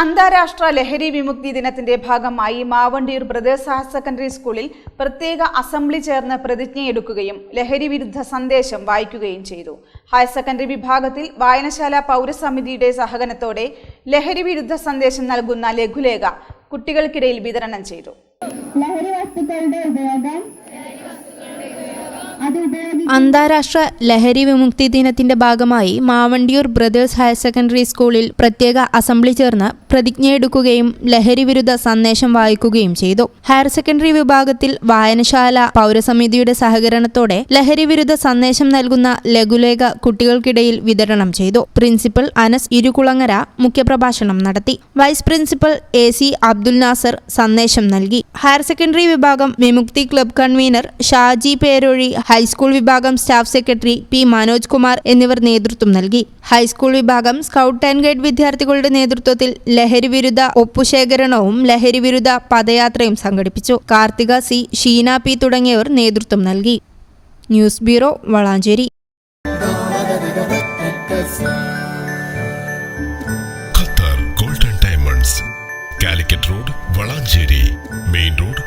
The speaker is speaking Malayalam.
അന്താരാഷ്ട്ര ലഹരി വിമുക്തി ദിനത്തിന്റെ ഭാഗമായി മാവണ്ടിയൂർ ബ്രദേഴ്സ് ഹയർ സെക്കൻഡറി സ്കൂളിൽ പ്രത്യേക അസംബ്ലി ചേർന്ന് പ്രതിജ്ഞയെടുക്കുകയും ലഹരി വിരുദ്ധ സന്ദേശം വായിക്കുകയും ചെയ്തു. ഹയർ സെക്കൻഡറി വിഭാഗത്തിൽ വായനശാല പൗരസമിതിയുടെ സഹകരണത്തോടെ ലഹരി വിരുദ്ധ സന്ദേശം നൽകുന്ന ലഘുലേഖ കുട്ടികൾക്കിടയിൽ വിതരണം ചെയ്തു. ലഹരി വസ്തുക്കളുടെ അത് ഉപയോഗി അന്താരാഷ്ട്ര ലഹരി വിമുക്തി ദിനത്തിന്റെ ഭാഗമായി മാവണ്ടിയൂർ ബ്രദേഴ്സ് ഹയർ സെക്കൻഡറി സ്കൂളിൽ പ്രത്യേക അസംബ്ലി ചേർന്ന് പ്രതിജ്ഞയെടുക്കുകയും ലഹരി വിരുദ്ധ സന്ദേശം വായിക്കുകയും ചെയ്തു. ഹയർ സെക്കൻഡറി വിഭാഗത്തിൽ വായനശാല പൗരസമിതിയുടെ സഹകരണത്തോടെ ലഹരി വിരുദ്ധ സന്ദേശം നൽകുന്ന ലഘുലേഖ കുട്ടികൾക്കിടയിൽ വിതരണം ചെയ്തു. പ്രിൻസിപ്പൽ അനസ് ഇരുകുളങ്ങര മുഖ്യപ്രഭാഷണം നടത്തി. Vice principal A C Abdul Nasar സന്ദേശം നൽകി. ഹയർ സെക്കൻഡറി വിഭാഗം Vimukthi club convener Shaji Perozhi high school വിഭാഗം staff secretary P Manoj Kumar എന്നിവർ നേതൃത്വം നൽകി. ഹൈസ്കൂൾ വിഭാഗം സ്കൗട്ട് ആൻഡ് ഗൈഡ് വിദ്യാർത്ഥികളുടെ നേതൃത്വത്തിൽ ലഹരി വിരുദ്ധ ഒപ്പുശേഖരണവും ലഹരി വിരുദ്ധ പദയാത്രയും സംഘടിപ്പിച്ചു. കാർത്തിക സി ഷീന പി തുടങ്ങിയവർ നേതൃത്വം നൽകി. News bureau Valanchery. Qatar golden diamonds Calicut road Valanchery. Main road